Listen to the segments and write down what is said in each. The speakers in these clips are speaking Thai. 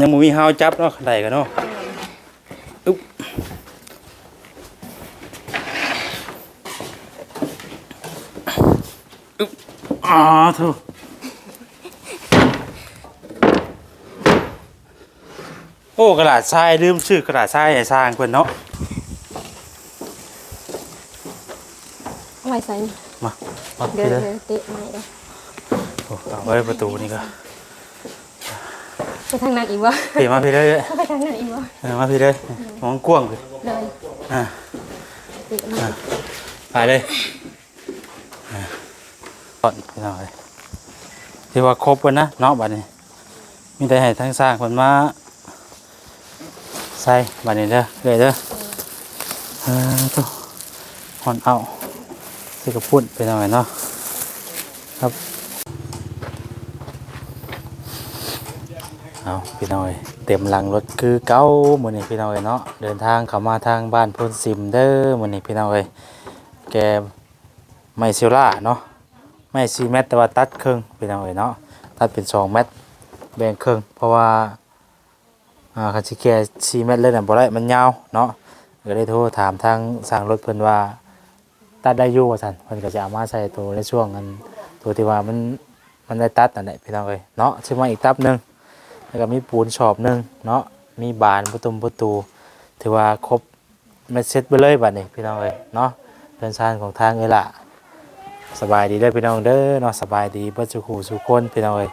ยังบ่มีฮาวจับเนาะได้กันเนาะอึ๊บอึ๊บอ๋อโธ่โอ้กระดาษทรายลืมชื่อกระดาษทรายให้สร้างเพิ่นเนาะเอาไว้ใส่นี่มามาเดิพี่นเลยเดินเตะไม้เด้อโอ้เอาไว้ประตูนี่ก็ ไปทางนั้นอีกวะพี่มาพี่เลยไปทางนั้นอีกวะเออมาพี่เลยมองกว้างเลยเลยอ่าเตะไม้ไปเลยอ่าก่อนพี่น้องเลยที่ว่าครบกันนะเนาะบัดนี้มีแต่ให้ทั้งสร้างคนมาใส่บัดนี้เด้อเลยเด้อเออตัวหอนเอาที่กระพุ่นไปหน่อยเนาะครับ เอาพี่น้อยเต็มหลังรถคือเก้ามือนี้พี่น้อยเนาะเดินทางเข้ามาทางบ้านพนซิมเด้อมือนี้พี่น้อยแกไม่เซลล่าเนาะไม่ซีเมตแต่ว่าตัดครึ่งพี่น้อยเนาะตัดเป็นสองเมตรแบ่งครึ่งเพราะว่าอ่าคันสิแก่4เมตเลยน่ะบ่ได้มันยาวเนาะก็ได้โทรถามทางสร้างรถเพิ่นว่าตัดได้อยู่ว่าซั่นเพิ่นก็จะเอามาใส่ตัวในช่วงอันตัวที่ว่ามันมันได้ตัดนั่นแหละพี่น้องเอ้ยเนาะซึ่งมาอีกตับหนึง แล้วก็มีปูนชอบหนึงเนาะมีบานประตูประตู ถือว่าครบเม็ดเซ็ตไปเลยบัดนี้พี่น้องเอ้ยเนาะเดินทางของทางเอ้ยล่ะสบายดีเด้อพี่น้องเด้อเนาะสบายดีเบิดสุขสุขคนพี่น้องเอ้ย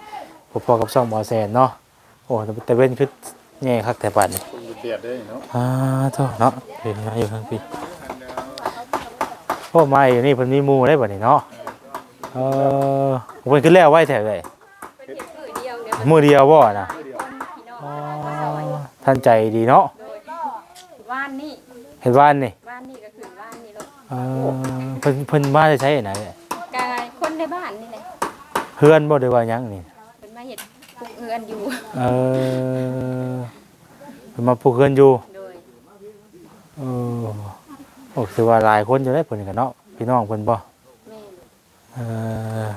พอๆกับช่องหมอแซนเนาะโอ้แต่เว้นคือแง่คักแต่บัดนี่เดือดได้เนาะอ่าโทษเนาะเห็นมาอยู่ข้างพี่โอ้มาอยู่นี่เพิ่นมีหมู่ได้บัดนี้เนาะเออเพิ่นขึ้นแล้วไว้แท้เลยมือเดียวบ่น่ะอ๋อ ท่านใจดีเนาะว่านนี่เห็นว่านนี่ว่านนี่ก็คือว่านนี่รถเออเพิ่นเพิ่นมาได้ใช้ไหนกายคนในบ้านนี่แหละเฮือนบ่ได้ว่าหยังนี่เป็นมาเห็ดปลูกเอือนอยู่ เออเพิ่นมาปลูกเฮือนอยู่ โดยเออโอ้คือว่าหลายคนอยู่ได้ผลกันเนาะพี่น้องเพิ่นบ่ แม่เออ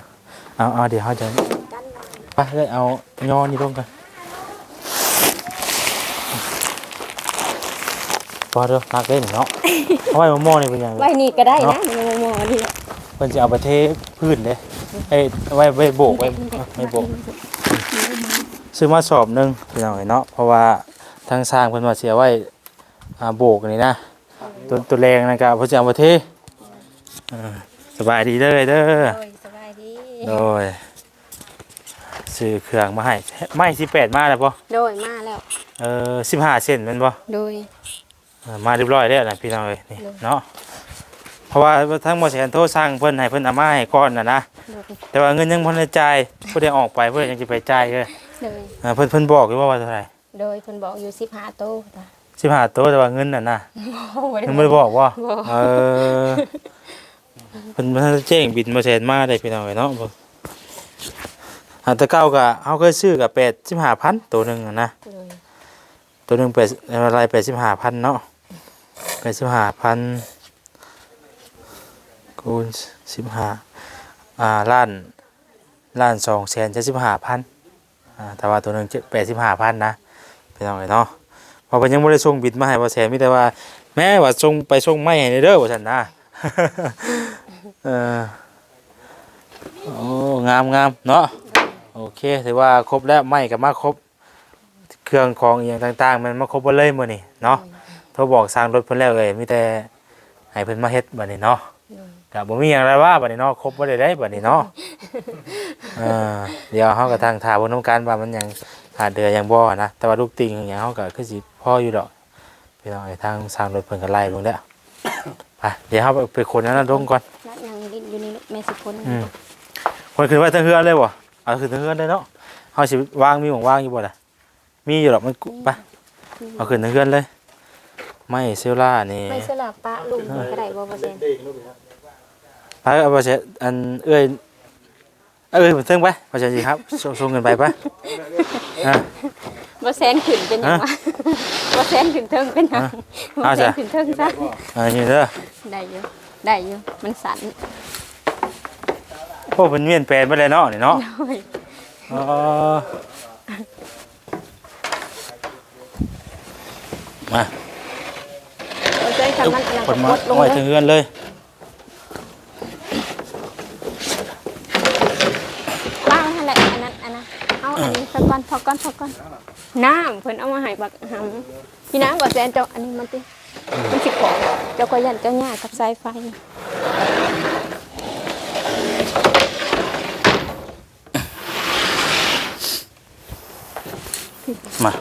เอาเอาเดี๋ยวเขาจะกันมาไปเลยเอายอนี่ลงกัน พอเด้อนักเล่นเนาะเอาไว้มะม่วงนี่เป็นหยังไว้นี่ก็ได้นะมองมอนี่เพิ่นจะเอาไปเทพื้นเด้เอ้ไว้ไว้โบกไว้ไว้โบกซื้อมาสอบหนึงพี่น้องเนาะเพราะว่าทางสร้างเพิ่นว่าสิเอาไว้อ่าโบกนี่นะตัวตัวแรงนะก็เพิ่นจะเอาไปเทเออสบายดีเด้อเด้อโดยสบายดีโดยซื้อเครื่องมาให้ ไม่สิบแปดมาแล้วปะโดยมาแล้ว เออสิบห้าเซนแมันปะโดย มาเรียบร้อยแล้วนะพี่น้องเอ้ยนี่เลยเนาะเพราะว่าทั้งหมดแสนโทรสั่งเพิ่นให้เพิ่นเอามาให้ก่อนน่ะนะโดยแต่ว่าเงินยังบ่ได้จ่ายเพิ่นได้ออกไปเพิ่นยังจะไปจ่ายเลยโดยเออเพิ่นเพิ่นบอกอยู่ว่าว่าเท่าไหร่โดยเพิ่นบอกอยู่สิบห้าโตะจ้ะสิบห้าตัวแต่ว่าเงินน่ะนะโอ้ยยังไม่ได้บอกว่าบอกเออเพิ่นบ่ทันได้แจ้งบินมาแสนมาได้พี่น้องเอ้ยเนาะบ่อันแตะเก้าก็เฮาเคยซื้อกับ85,000ตัวหนึงอะนะโดยตัวหนึ่งเป็ดอะไรเป็ดสิบห้าพันเนาะ เป็ดสิบห้าพันคูณสิบห้าอ่าล้านล้านสองแสนจะสิบห้าพันอ่าแต่ว่าตัวหนึ่งแปดสิบห้าพันนะเป็นยังไงเนาะพอเพิ่นยังไม่ได้ส่งบิดมาให้ว่าแสนมีแต่ว่า แม่ว่าส่งไปส่งไม่ให้เด้อว่าฉันนะเออโอ้งามงามเนาะโอเคถือว่าครบแล้วไม่กับมาครบเครื่องของอย่างต่างๆ มันมาครบหมดเลยมื้อนี้เนาะ ทรบอกสร้างรถเพิ่นแล้วเลยมีแต่ให้เพิ่นมาเฮ็ดบัดนี้เนาะโดยก็บ่มีหยังอะไรว่าบัดนี้เนาะครบบ่ได้ได้บัดนี้เนาะเออเดี๋ยวเฮาก็ทางถามเพิ่นต้องการว่ามันหยังขาดเดือหยังบ่นะแต่ว่าลูกติ่งอหยังเฮาก็คือสิพออยู่ดอกพี่น้องไอ้ทางสร้างรถเพิ่นก็ไล่เบิ่งแล้วไปเดี๋ยวเฮาไปคนนั้นลงก่อนนัดยังลิ้นอยู่นี่แม่สิคนอืมคนขึ้นไว้ทั้งเฮือนเลยบ่เอาขึ้นทั้งเฮือนเลยเนาะเฮาสิวางมีหม้องวางอยู่บ่ล่ะมีอยู่ดอกมันกุไปเอาขึ้นทั้งเพื่อนเลย ไม่เซลล่านี่ไม่สลับปะลุงก็ได้บ่บ่เซนไปเอาไปเสอันเอ้ยเอ้ยผมเทิงไปไปเสสิครับส่งส่งเงินไปปะอะ บ่แซนขึ้นเป็นหยังวะบ่แซนขึ้นเทิงเป็นหยังฮะบ่เอาแซจ้ะ นขึ้นเทิงซะอันนี้เด้อได้อยู่ได้อยู่มันสั่นโอ้เป็นเมียนแปลนไปเลยเนาะนี่เนาะโอ้ย อ๋อ คนมากดลงไว้เลถึยงเฮือนเลยบ้างนั่นแหละอันนั้นอันนั้นเอาอันนี้พอก่อนพอก่อนพอก่อนน้ำเพิ่นเอามาให้บักหำพี่น้ำบ่แซนเจ้าอันนี้มันติมันสิของเจ้าก็ยันเจ้าหญ้ากับสายไฟมา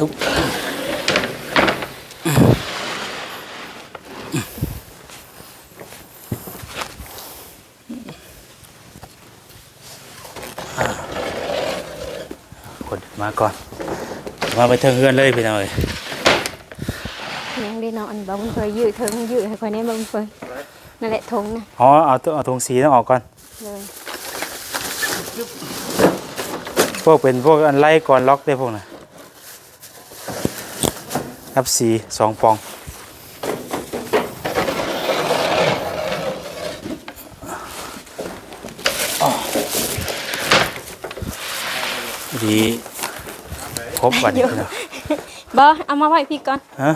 ตุ๊บคนมาก่อน มาไปเทิงเฮือนเลยพี่น้องเอ้ยยังได้นอนบ่มันเคยยืดเทิงยืดให้ค่อยแน่บ่มันเคยนั่นแหละทงนะอ๋อเอาตัวเอาธงสีต้องออกก่อนเลยพวกเป็นพวกอันไล่ก่อนล็อกได้พวกน่ะ นับสีสองปอง ดีครบวันนี้พี่น้องบ่เอามาไว้พี่ก่อนฮะ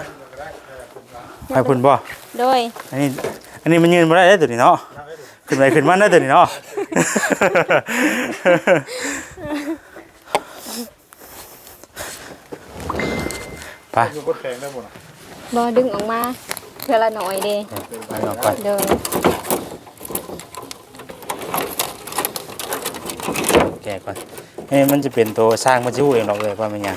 ไปพุ่นบ่โดย อันนี้ อันนี้มันยืนมาได้ตัวนี้เนาะ ขึ้นไปขึ้นมาได้ตัวนี้เนาะ ไปอยู่บนแพงได้หมดอะบ่ดึงออกมาเพื่อละหน่อยเด้ไปออกก่อนโดยแกะก่อนนี่มันจะเป็นตัวสร้างมันจะรู้เองหรอกเลยว่ามันหยัง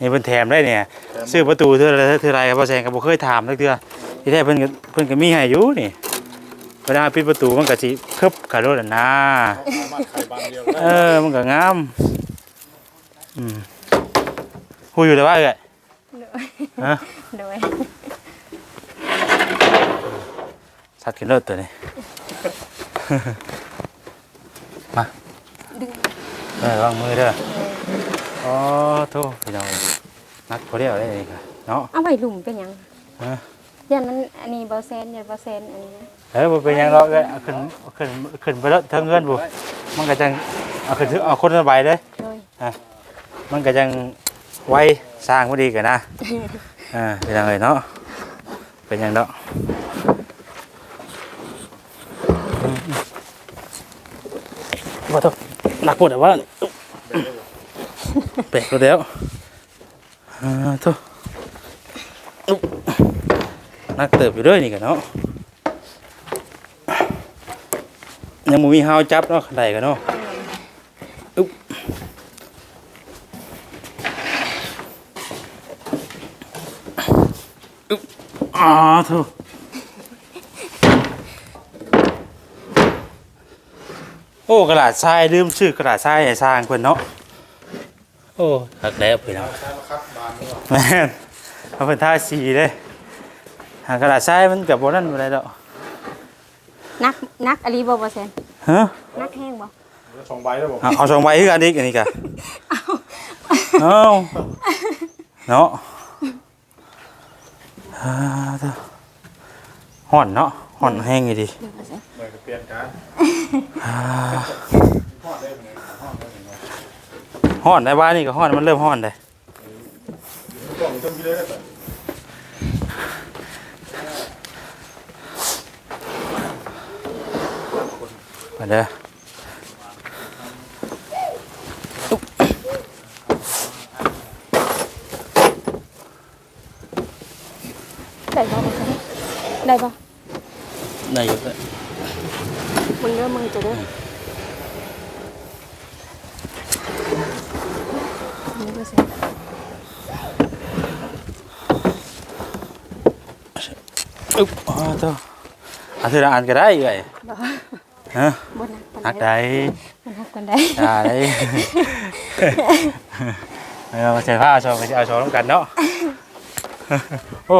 นี่เพิ่นแถมได้เนี่ยซื้อประตูเท่าไรเท่าไรครับพ่อแซงก็บ่เคยถามสักเทื่อที่แท้เพิ่นก็เพิ่นก็มีให้อยู่นี่เวลาปิดประตูมันก็สิคึบขับรถอะนะสามารถขายบานเดียวได้ เออมันก็งามอืม ฮู้อยู่แต่ว่าเอ้ยฮะโดยสัตว์ขึ้นรถตัวนี้ มาดึงเออวางมือเด้ออ๋อโทษพี่น้องนักพอเดียวได้เลยค่ะเนาะเอาไว้หลุมเป็นหยังฮะยันนั้นอันนี้บ่แซนยันบ่แซนอันนี้นะเออบ่เป็นหยังหรอกเอ้ยเอาขึ้นเอาขึ้นเอาขึ้นไปแล้วเทิงเงินบ่มันก็จังเอาขึ้นเอาคนละใบเลยโดย มันก็จัง ไว้สร้างบ่ดีกันนะ อ่าเป็นจังไงเนาะ เป็นหยังดอกอืมๆบ่ต้องหนักหมดแต่ว่าเปรกก็แล้วอ่าโทษอุ๊บนักเติบอยู่ด้วยนี่กันเนาะ ยังบ่มีเฮาจับเนาะได้กันเนาะอึ๊บอึ๊ บอ่าโธ่โอ้กระดาษทรายลืมชื่อกระดาษทรายให้สร้างเพิ่นเนาะโอ้หักแล้วพี่น้องใช้มาคัดบานด้วยแม่นเอาเป็นท่าสีเลยหากระดาษทรายมันกับโบนั่นอะไรดอกนักนักอันนี้บ่บ่แซนฮะนักแห้งบ่สองใบได้บอกเอาเอาสองใบคือกันอีกอันนี้กะเอาเนาะอ่าเด้อ ห่อนเนาะห่อนแห้งอยู่ดีเดี๋ยวบ่แซนเหมือนกับเปลี่ยนการอ่าทอดได้เหมือนกันทอดได้เหมือนกันห่อนในบ้านนี่ก็ห่อนมันเริ่มห่อนเลยกล่องต้มกินเลยได้แต่มาเด้อ ได้บ่บ่แซนได้บ่ได้อยู่เลยมึงเด้อมึงจะเด้อนี่บ่แซนอึ๊บอ๋อเด้อเอาทีละอันก็ได้ไงบ่ฮะบ่นักปานนักใดได้บ่นักปานใดได้เอามาใส่ผ้าเอาชอไปเอาชอร่วมกันเนาะ โอ้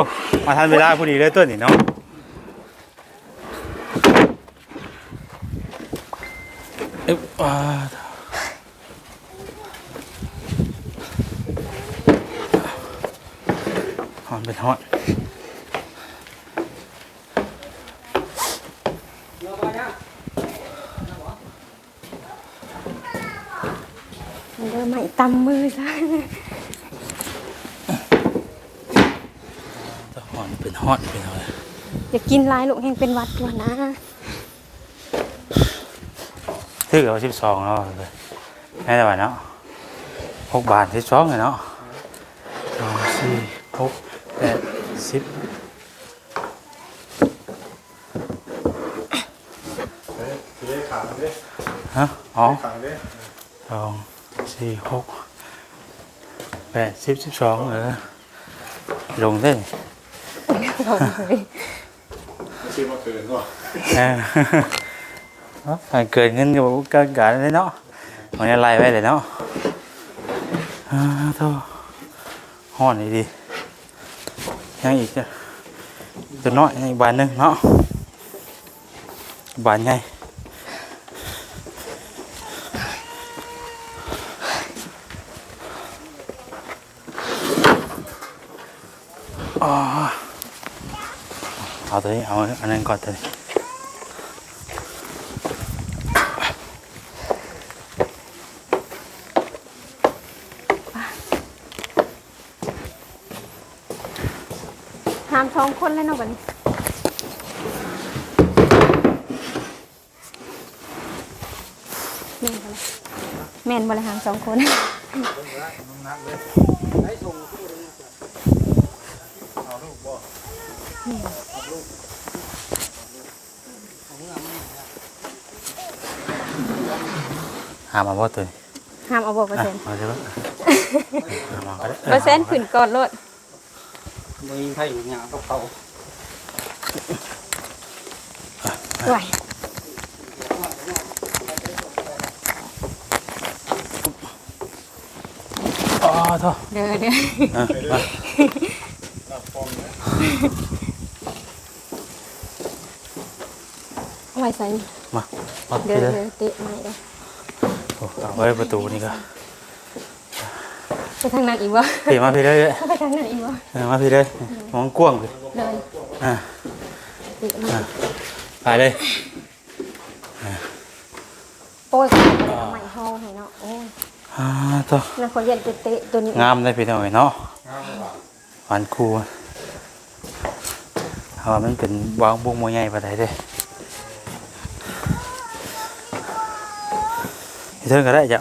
มาทันเวลาพอดีเลยต้นนี่เนาะอึ๊บอ่าหอนเป็นหอนมึงเด้ออใหม่ตำมือซะ หอนเป็นฮอดเป็นอะไรอย่ากินหลายลูกแห้งเป็นหวัดตัวนะถือเอาสิบสองเนาะเลยให้ได้ไหมเนาะหกบาทสิบสองเลยเนาะสองสี่หกแปดสิบเฮ้ยทีนี้ขาดิฮะอ๋อขาดิสองสี่หกแปดสิบสิบสองเออลงได้ เราเลยไม่ซื้อมาเกินก็เออเอ้าเกินเงินก็เกินกันเลยเนาะมันจะไล่ไว้เลยเนาะอ่าโธ่ห้อนดีดียังอีกจ้ะตัวน้อยยังอีกบานหนึงเนาะบานไง เอาตัวนี้เอาอันนั้นก่อนตัวนี้ห้ามสองคนเลยเนาะบัดนี้แม่นบ่เลยแม่นบ่เลยหามสองคนเอา ลูกบ่หามาบ่ตัวนี้ห้ามเอาบ่เปอร์อะเซ็นต์เอาใช่ปะ หามาก็ได้เปอร์เซ็นต์ขึ้นก่อนโลดมึงใครอยู่เนี่ยกับเขาไหวอ๋อโทษเด้อเด้อเออมา หน้าฟองเนี่ยเอาไว้ใส่นี่มามาเด้พี่อเลยเด้อเตะไม้เด้อโอ้เอาไว้ประตูนี่ก็ไปทางนั้นอีกบ่พี่มาพี่เลยไปทางนั้นอีกบ่เออมาพี่เลยมองกว้างเลยเลยอะเตะไม้ไปเลยโอ้ยเอาไม้ห้องให้เนาะโอ้ยอ่าโทษนั่นคนเย็นเตะตัวนี้งามเลยพี่น้อยเนาะหวานคูเพราะว่ามันเป็นวางบุ้งมวยใหญ่ปานใดเด้พี่ เทิงก็ได้จ้ะ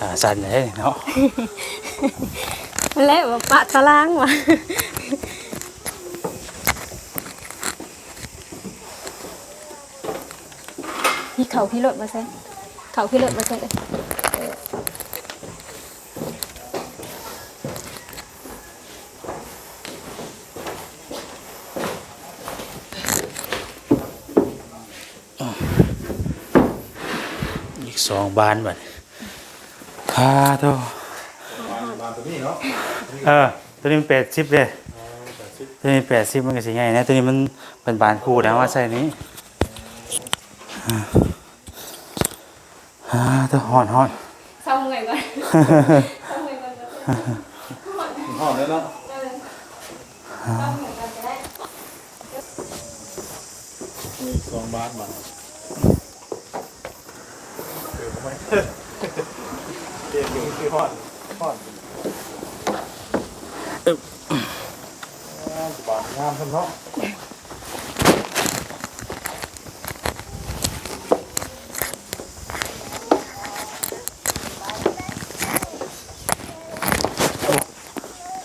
อ่าสั่นเลย พี่เขาพี่รถมาเซ็นเขาพี่รถมาเซ็นเลยอีกสองบานบัดคาโตบานบานตัวนี้เนาะเออตัวนี้มันแปดสิบเลยตัวนี้แปดสิบมันก็สิง่ายนะตัวนี้มันเป็นบานคู่นะว่าใส่นี้อ่า อ่าตัวหอนหอน เศร้าเมื่อยก่อนเศร้าเมื่อยก่อนเศร้าห้องเลยเนาะเมื่อยก่อนจะได้มีสองบาทบาทเออทำไมเรียนอยู่ที่ห้องห้องบาทงามทั้งเนาะ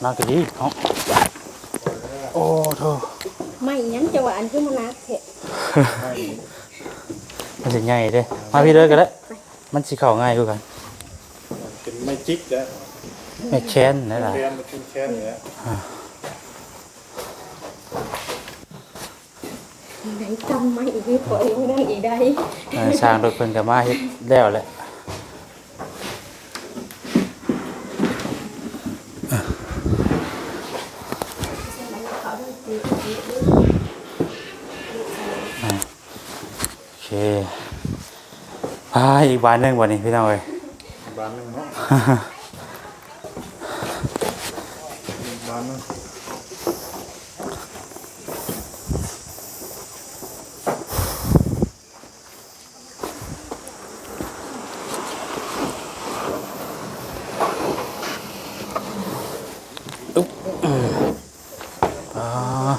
มากกว่านี้เนาะโอ้โธ่ไม่ยันจะว่าอันคือมันนักเถอะมันสิง่ายเด้มาพี่เลยก็ได้มันสิเข้าง่ายกว่ากันเป็นไม่จิกแล้วไม่แค้นนั่นแหละเรียนมาเป็นแค่นี้ไหนจำไม่อีกปล่อยไม่นั่นอีกได้เออสร้างรถเพิ่นก็มาเฮ็ดแล้วแหละ อ พาอีก บานหนึงวันนี้พี่น้องเอ้ยบ้านหนึงเนาะบ้านหนึงอ่า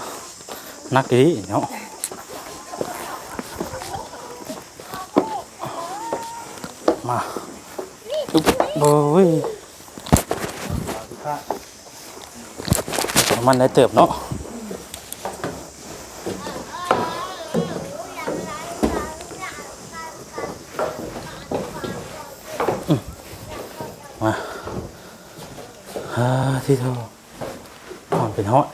นักดีเนาะมาอุ๊บโอ้ย มันได้เติบเนาะอืมมาอ่าที่เท่าอ่อนเป็นฮอต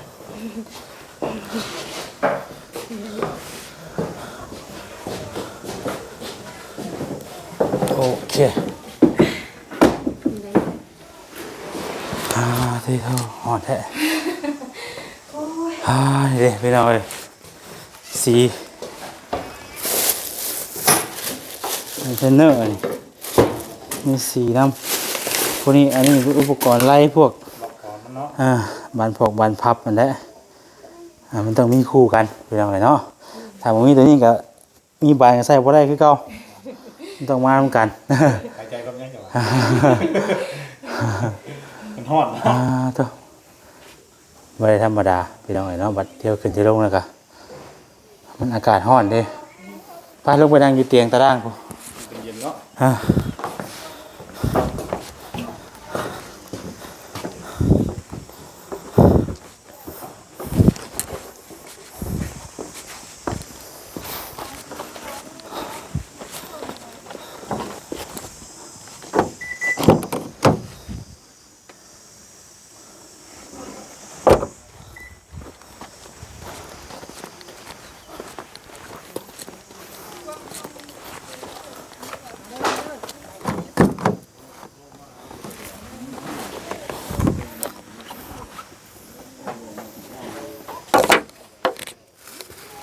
โอเคอ่าที่เท่าหอนแท้ อ่านี่เด็พี่น้องเอ้ยสีนี่เทนเนอร์นี่มีสีน้ำพวกนี้อันนี้อุปกรณ์ไล่พวกล็อกก่อนมันเนาะอ่าบานพกบานพับมันแหละอ่ามันต้องมีคู่กันเป็นยังไงเนาะถ้าผมมีตัวนี้ก็มีบานก็ใส่บ่ได้คือเก่ามันต้องมาทำกันหายใจกับยังอยู่มันฮอดนะอ่าตัว ไม่ได้ธรรมดาพี่น้องเอ๋ยเนาะบัดเที่ยวขึ้นที่ลงแล้วก็มันอากาศร้อนเด้พาลงไปนั่งอยู่เตียงตารางกูเป็นเย็นเนาะ ต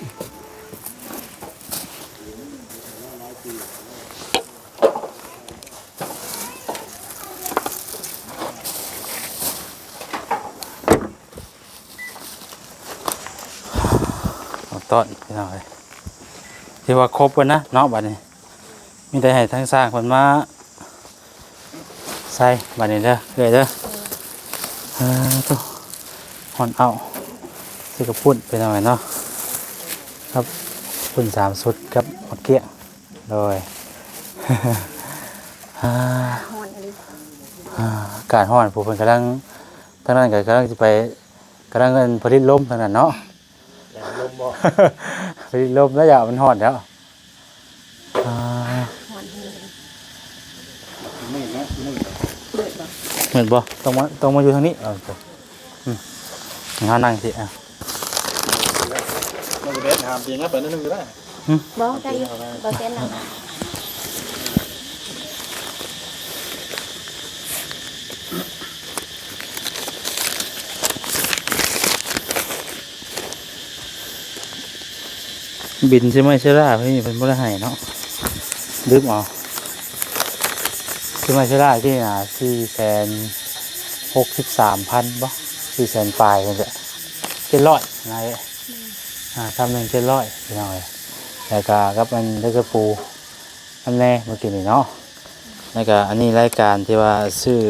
้นพี่น้องเอ๋ยที่ว่าครบกันนะเนาะบัดนี้มีแต่ให้ทั้งสร้างคนมาใส่บัดนี้เด้อเกยเด้อเออตัวหอนเอาสิกระปุ่นเป็นยังไงเนาะ ครับปุ่นสามสุดกับมะเกี้ยงโดยอ่าฮอนอะไรอ่าอากาศร้อนผู้เพิ่นกำลังทางนั้นก็กำลังจะไปกำลังเงินผลิตลมทางนั้นเนาะแต่ลมบ่ผลิตลมแล้วอย่ามันร้อนแล้วอ่าฮอนมืดนะมืดเหมือนบ่ต้องมาต้องมาอยู่ทางนี้เออจ้ะอืมงานั่งสิอะมันจะเด็ด หามเตียงครับไปนิดนึงก็ได้บ่ได้อยู่บ่เส้นแล้วบินใช่ไหมใช่ล่ะพี่เป็นบ่ได้ให้เนาะดึกเอาใช่ไหมใช่ล่ะที่น่ะสี่แสนหกสิบสามพันบ่สี่แสนปลายกันจะเจ็ดร้อยนาาทำหนึ่งเจ็ดร้อยพี่น้องเลยแล้วก็กับมันแล้วก็ปูอันแน่เมื่อกี้นี่เนาะแล้วก็อันนี้รายการที่ว่าซื้อ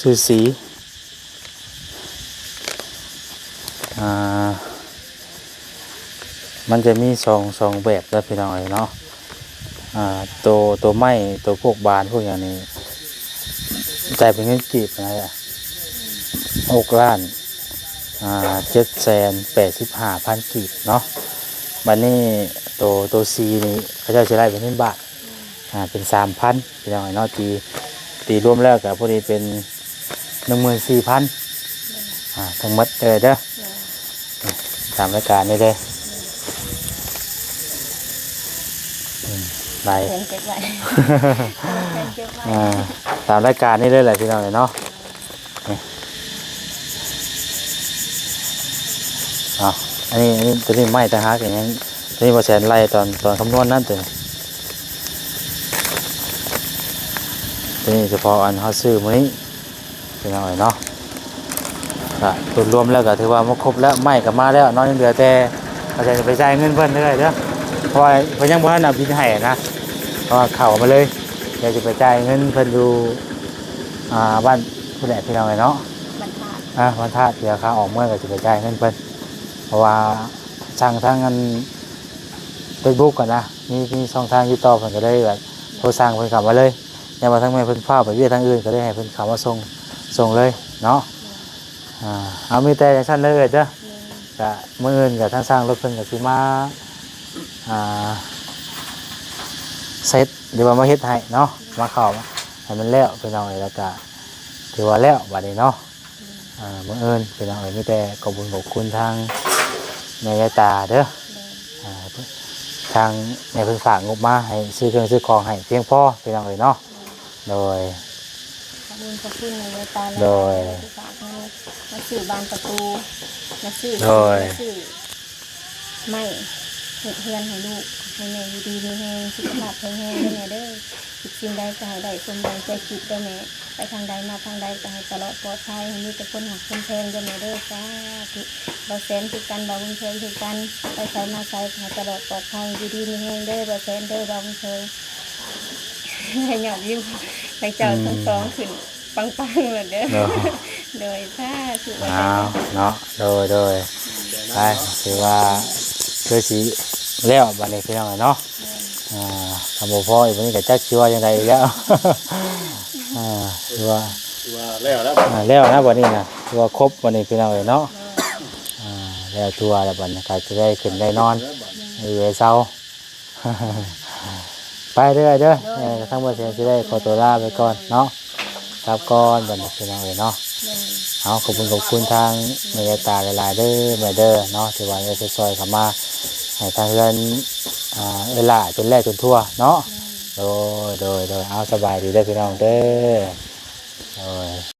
ซื้อสีอ่ามันจะมีสองสองแบบแล้วพี่น้องเอ๋ยเนาะอ่าตัวตัวไม้ตัวพวกบานพวกอย่างนี้จ่ายเป็นเงินกีบนะฮะหกล้าน เจ็ดแสนแปดสิบห้าพันกีบเนาะบันนี้ตัวตัวซีนี่เขาเจะจะได้เป็นเงินบาทอ่าเป็นสามพันพี่น้องเอ๋ยเนาะตีตีรวมแล้วกับพอดีเป็นหนึ่งหมื่นสี่พันอ่าทั้งหมดเลยเด้อตามรายการนี่เลยไหนแพงเก็บไว้แพงเก็บไว้อ่าตามรายการนี่เลยแหละพี่น้องเนาะนี่เอาอันนี้อันนี้ตัวนี้ไม่ต่างหากอย่างนี้นี่บ่แสนไล่ตอนตอนคำนวณนั่นตัวนี้ตัวนี้เฉพาะอันเฮาซื้อมื้อนี้พี่น้องเอ้ยเนาะก็รวมรวมแล้วก็ถือว่ามาครบแล้วไม้ก็มาแล้วเนอกยังเหลือแต่เราจะไปจ่ายเงินเพิ่นเด้อเด้อเพราะว่าเพิ่นยังบ่ทันเอาบินให้นะเพราะว่าเข้ามาเลยเดี๋ยวจะไปจ่ายเงินเพิ่นอยู่อ่าบ้านผู้ใหญ่พี่น้องเอ้ยเนาะบรรทัดอะวันธาตุเดี๋ยวข้าออกเมื่อก็จะไปจ่ายเงินเพิ่น เพราะว่าช่างทางเงินเฟซบุ๊กกันนะมีมีช่องทางยูทูบเพิ่นก็ได้แบบโทรสั่งเพิ่นข้ามาเลยอย่ามาทั้งแม่เพิ่นฟ้าไปเวียทางอื่นก็ได้ให้เพิ่นข้ามาส่งส่งเลยเนาะอ่าเอามีแต่อย่างนั้นเลยจ้ะก็มื้ออื่นกับทางสร้างรถเพิ่นก็สิมาอ่าเซตหรือว่ามาเฮ็ดให้เนาะมาเข้าให้มันแล้วไปหน่อยแล้วก็ถือว่าแล้วบัดนี้เนาะ บังเอิญเป็นอะไรไม่แต่ขอบคุญขอบคุณทางแม่ยายตาเด้ออ่าทางแม่เพิ่งฝากงบมาให้ซื้อเครื่องซื้อของให้เพียงพอเป็นอะไรเนาะโดยขอบคุณขอบคุณในเวตาโดยที่ฝากมามาซื้อบานประตูมาซื้อโดยมาซื้อไม่เห็ดเฮือนให้ลูกให้แม่อยู่ดีมีแห้งสุขภาพแข็งแรงด้วยแม่เด้อ คิดสิ่งใดก็ให้ได้สมดังใจคิดด้วยแม่ไปทางใดมาทางใดก็ให้ตลอดปลอดภัยให้มีแต่คนหักคนแพงด้วยแม่เด้อจ้าธุบาแสนคือกันบาบุญเชิงคือกันไปใช้มาใช้ก็ให้ตลอดปลอดภัยอยู่ดีมีแห้งเด้อบาแสนเด้อบาบุญเชิงให้หยอดยิ้มให้เจ้าทั้งสองขึ้นปังๆเลยเด้อเนาะโดยถ้าสุดเอาเนาะโดยโดยไปถือว่าคือสีแล้วบัดนี้พี่น้องเนาะอ่า ทำบ่พออีกวันนี้ก็จักชิว่ายังไงแล้วอ่าถือว่าว่าแล้วแล้วอ่าแล้วนะวันนี้นะตัวครบวันนี้พี่น้องเอ๋ยเนาะอ่าแล้วตัวแล้วบัดนี้ก็จะได้ขึ้นได้นอนอยู่ไอ้เศร้า ไปเรื่อยเด้อเออทั้งหมดเสียจะได้ขอตัวลาไปก่อนเนาะครับก่อนบัดนี้พี่น้องเอ๋ยเนาะเอาขอบคุณขอบคุณทางเมตตาหลายๆเด้อแม่เด้อเนาะที่ว่าได้ซอยๆเข้ามาให้ทางเรือน อ่าเอลาจนแรกจนทั่วเนาะโดยโดยโดยเอาสบายดีได้อพี่น้องเด้อโดย